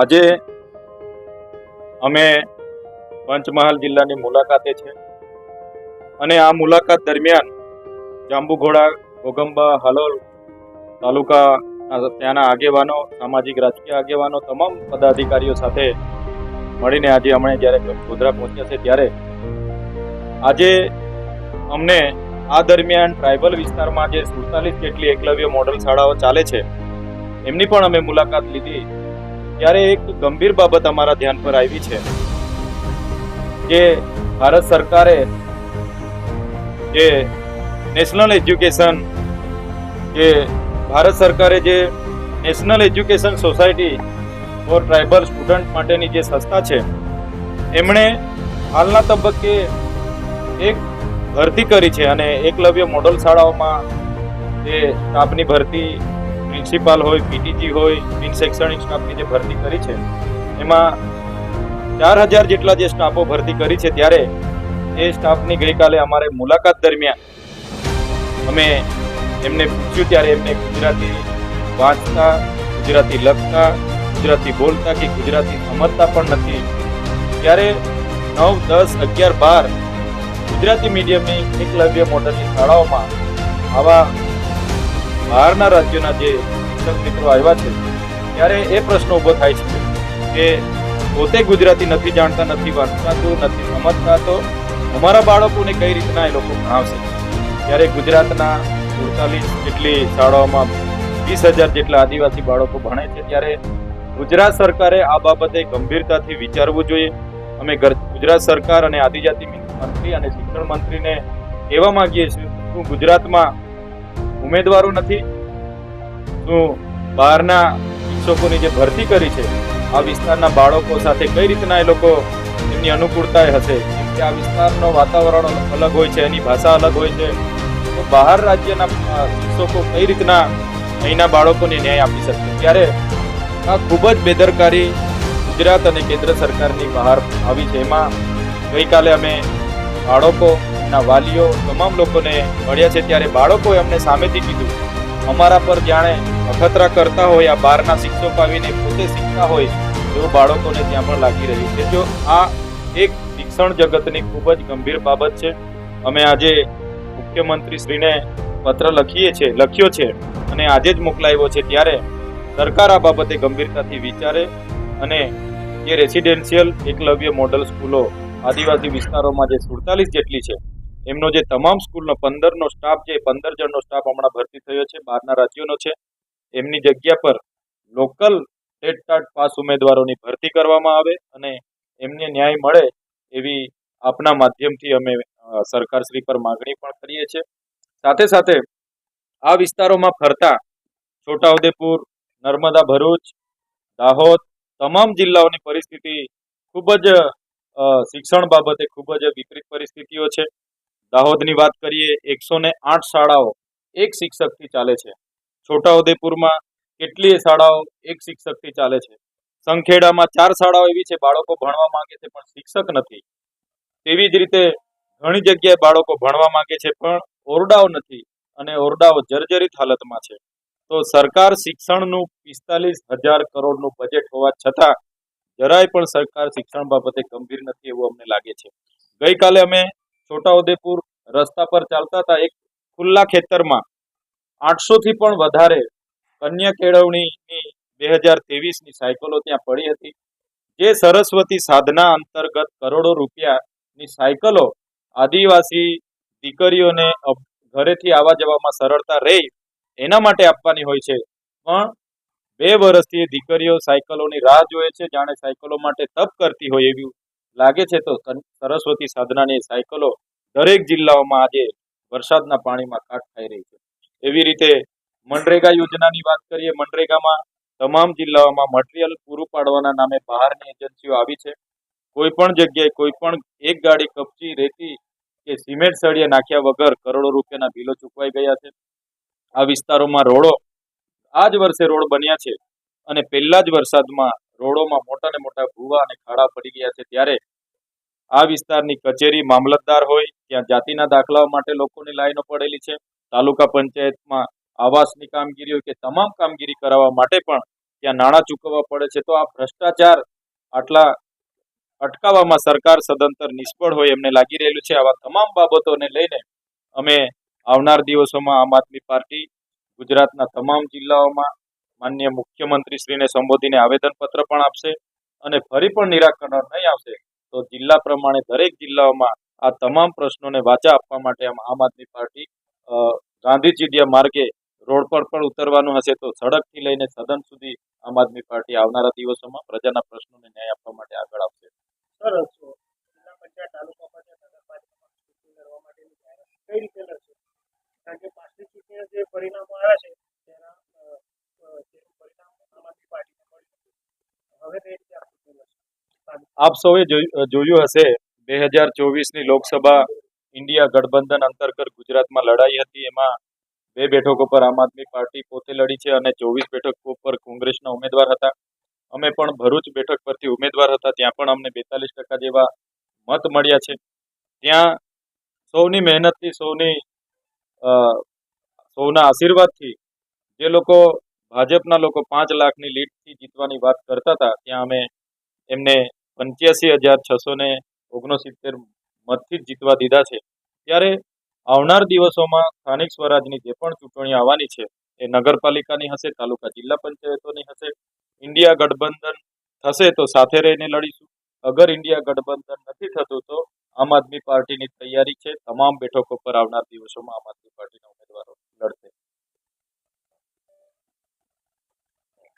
આજે અમે પંચમહાલ જિલ્લાની મુલાકાતે છે અને આ મુલાકાત દરમિયાન જાંબુઘોડા ઘોગંબા હલોલ તાલુકા ત્યાંના આગેવાનો, સામાજિક રાજકીય આગેવાનો, તમામ પદાધિકારીઓ સાથે મળીને આજે અમે જ્યારે ગોધરા પહોંચ્યા છે ત્યારે આજે અમને આ દરમિયાન ટ્રાઇબલ વિસ્તારમાં જે સુડતાલીસ જેટલી એકલવ્ય મોડલ શાળાઓ ચાલે છે, એમની પણ અમે મુલાકાત લીધી. ત્યારે એક ગંભીર બાબત અમારા ધ્યાન પર આવી છે કે ભારત સરકારે જે નેશનલ એજ્યુકેશન કે ભારત સરકારે જે national education society for tribal student માટેની જે સંસ્થા છે, એમણે હાલના તબક્કે એક ભરતી કરી છે અને એકલવ્ય મોડલ શાળાઓમાં જે સ્ટાફની ભરતી પ્રિન્સિપાલ હોય, પીટીજી હોય, બિન શૈક્ષણિક સ્ટાફની જે ભરતી કરી છે, એમાં ચાર હજાર જેટલા જે સ્ટાફો ભરતી કરી છે ત્યારે એ સ્ટાફની ગઈકાલે અમારે મુલાકાત દરમિયાન અમે એમને પૂછ્યું ત્યારે એમને ગુજરાતી વાંચતા, ગુજરાતી લખતા, ગુજરાતી બોલતા કે ગુજરાતી સમજતા પણ નથી. ત્યારે નવ, દસ, અગિયાર, બાર ગુજરાતી મીડિયમની એકલવ્ય મોડલની શાળાઓમાં આવા બહારના રાજ્યના જે શિક્ષક મિત્રો આવ્યા છે, ત્યારે એ પ્રશ્ન ઊભો થાય છે કે પોતે ગુજરાતી નથી જાણતા, નથી વાંચતાતું નથી સમજતા તો અમારા બાળકોને કઈ રીતના એ લોકો ભણાવશે? ત્યારે ગુજરાતના સુડતાલીસ જેટલી શાળાઓમાં વીસ હજાર જેટલા આદિવાસી બાળકો ભણે છે, ત્યારે ગુજરાત સરકારે આ બાબતે ગંભીરતાથી વિચારવું જોઈએ. અમે ગુજરાત સરકાર અને આદિજાતિ મંત્રી અને શિક્ષણ મંત્રીને કહેવા માંગીએ છીએ શું ગુજરાતમાં ઉમેદવારો નથી. શું બહારના શિક્ષકોની જે ભરતી કરી છે, આ વિસ્તારના બાળકો સાથે કઈ રીતના એ લોકો એમની અનુકૂળતા હશે? કે આ વિસ્તારનો વાતાવરણ અલગ હોય છે, એની ભાષા અલગ હોય છે. તો બહાર રાજ્યના શિક્ષકો કઈ રીતના અહીંના બાળકોને ન્યાય આપી શકશે ત્યારે આ ખૂબ જ બેદરકારી ગુજરાત અને કેન્દ્ર સરકારની બહાર આવી છે. એમાં ગઈકાલે અમે બાળકો એમના વાલીઓ, તમામ લોકોને મળ્યા છે ત્યારે બાળકોએ અમને સામેથી કીધું, અમારા પર જાણે અખતરા કરતા હોય, આ બહારના શિક્ષકો આવીને પોતે શીખતા હોય એવું બાળકોને ત્યાં પણ લાગી રહ્યું છે. જો આ એક શિક્ષણ જગતની ખૂબ જ ગંભીર બાબત છે, અમે આજે મુખ્યમંત્રી શ્રીને પત્ર લખીએ છે, લખ્યો છે અને આજે જ મોકલાવ્યો છે ત્યારે સરકાર આ બાબતે ગંભીરતાથી વિચારે અને જે રેસિડેન્શિયલ એકલવ્ય મોડલ સ્કૂલો આદિવાસી વિસ્તારોમાં જે સુડતાલીસ જેટલી છે એમનો જે તમામ સ્કૂલનો પંદરનો સ્ટાફ છે પંદર જણનો સ્ટાફ હમણાં ભરતી થયો છે, બહારના રાજ્યોનો છે. એમની જગ્યા પર લોકલ ટેટ ટાટ પાસ ઉમેદવારોની ભરતી કરવામાં આવે અને એમને ન્યાય મળે એવી આપના માધ્યમથી અમે સરકારશ્રી પર માગણી પણ કરીએ છીએ. સાથે સાથે આ વિસ્તારોમાં ફરતા છોટાઉદેપુર, નર્મદા ભરૂચ, દાહોદ તમામ જિલ્લાઓની પરિસ્થિતિ ખૂબ જ શિક્ષણ બાબતે ખૂબ જ વિપરીત પરિસ્થિતિઓ છે. દાહોદની વાત કરીએ, એકસો ને આઠ શાળાઓ એક શિક્ષકથી ચાલે છે. છોટાઉદેપુરમાં કેટલીય શાળાઓ એક શિક્ષકથી ચાલે છે. સંખેડામાં ચાર શાળાઓ એવી છે, બાળકો ભણવા માંગે છે, પણ શિક્ષક નથી. તેવી જ રીતે ઘણી જગ્યાએ બાળકો ભણવા માંગે છે, પણ ઓરડાઓ નથી અને ઓરડાઓ જર્જરિત હાલતમાં છે. તો સરકાર શિક્ષણનું પિસ્તાલીસ હજાર કરોડનું બજેટ હોવા છતાં જરાય પણ સરકાર શિક્ષણ બાબતે ગંભીર નથી એવું અમને લાગે છે. ગઈકાલે અમે છોટાઉદેપુર રસ્તા પર ચાલતા હતા. એક ખુલ્લા ખેતરમાં આઠસો થી પણ વધારે કન્યા કેળવણીની બે હજાર ત્રેવીસની સાયકલો ત્યાં પડી હતી. જે સરસ્વતી સાધના અંતર્ગત કરોડો રૂપિયાની સાયકલો આદિવાસી દીકરીઓને ઘરેથી આવવા જવામાં સરળતા રહે, એના માટે આપવાની હોય છે. પણ બે વર્ષથી દીકરીઓ સાયકલોની રાહ જોએ છે. જાણે સાયકલો માટે તપ કરતી હોય એવું લાગે છે તો સરસ્વતી સાધનાની સાયકલો દરેક જિલ્લાઓમાં આજે વરસાદના પાણીમાં કાટ ખાઈ રહી છે. એવી રીતે મનરેગા યોજનાની વાત કરીએ, મનરેગામાં તમામ જિલ્લાઓમાં મટીરિયલ પૂરું પાડવાના નામે બહારની એજન્સીઓ આવી છે. કોઈ પણ જગ્યાએ કોઈ પણ એક ગાડી કપચી રેતી કે સિમેન્ટ સળિયા નાખ્યા વગર કરોડો રૂપિયાના બિલો ચૂકવાઈ ગયા છે. આ વિસ્તારોમાં રોડો આ જ વર્ષે રોડ બન્યા છે અને પહેલા જ વરસાદમાં રોડોમાં મોટા ને મોટા ભૂવા અને ખાડા પડી ગયા છે. ત્યારે આ વિસ્તારની કચેરી મામલતદાર હોય, ત્યાં જાતિના દાખલાઓ માટે લોકોની લાઈનો પડેલી છે. તાલુકા પંચાયતમાં આવાસની કામગીરી હોય કે તમામ કામગીરી કરાવવા માટે પણ ત્યાં નાણાં ચૂકવવા પડે છે. તો આ ભ્રષ્ટાચાર આટલા અટકાવવામાં સરકાર સદંતર નિષ્ફળ હોય એમને લાગી રહેલું છે. આવા તમામ બાબતોને લઈને અમે આવનાર દિવસોમાં આમ આદમી પાર્ટી ગુજરાતના તમામ જિલ્લાઓમાં માન્ય મુખ્યમંત્રીશ્રીને સંબોધીને આવેદનપત્ર પણ આપશે અને ફરી પણ નિરાકરણ નહીં આવશે તો જિલ્લા પ્રમાણે દરેક જિલ્લાઓમાં આ તમામ પ્રશ્નોને વાચા આપવા માટે આમ આદમી પાર્ટી અ, માર્ગે રોડ પર પણ ઉતરવાનું હશે તો સડકથી લઈને સદન સુધી આમ આદમી પાર્ટી આવનારા દિવસોમાં પ્રજાના પ્રશ્નોને ન્યાય આપવા માટે આગળ આવશે. કઈ આવ્યા છે તેના અ, અ, તેનું પરિણામ આમ આદમી પાર્ટીને મળ્યું હતું. હવે કઈ રીતે આ ચૂંટણી લડશે તાલુકા આપ સૌએ જોયું હશે, બે હજાર ચોવીસની લોકસભા ઇન્ડિયા ગઠબંધન અંતર્ગત ગુજરાતમાં લડાઈ હતી. એમાં બે બેઠકો પર આમ આદમી પાર્ટી પોતે લડી છે અને ચોવીસ બેઠકો પર કોંગ્રેસના ઉમેદવાર હતા. અમે પણ ભરૂચ બેઠક પરથી ઉમેદવાર હતા. ત્યાં પણ અમને બેતાલીસ ટકા જેવા મત મળ્યા છે. ત્યાં સૌની મહેનતથી, સૌની સૌના આશીર્વાદથી જે લોકો ભાજપના લોકો પાંચ લાખની લીડથી જીતવાની વાત કરતા હતા, ત્યાં અમે એમને પંચ્યાસી હજાર છસો ને ઓગણસિત્તેર મતથી જ જીતવા દીધા છે. ત્યારે આવનાર દિવસોમાં સ્થાનિક સ્વરાજની જે પણ ચૂંટણી આવવાની છે, એ નગરપાલિકાની હશે, તાલુકા જિલ્લા પંચાયતોની હશે, ઇન્ડિયા ગઠબંધન થશે તો સાથે રહીને લડીશું. અગર ઇન્ડિયા ગઠબંધન નથી થતું તો આમ આદમી પાર્ટીની તૈયારી છે. તમામ બેઠકો પર આવનાર દિવસોમાં આમ આદમી પાર્ટીના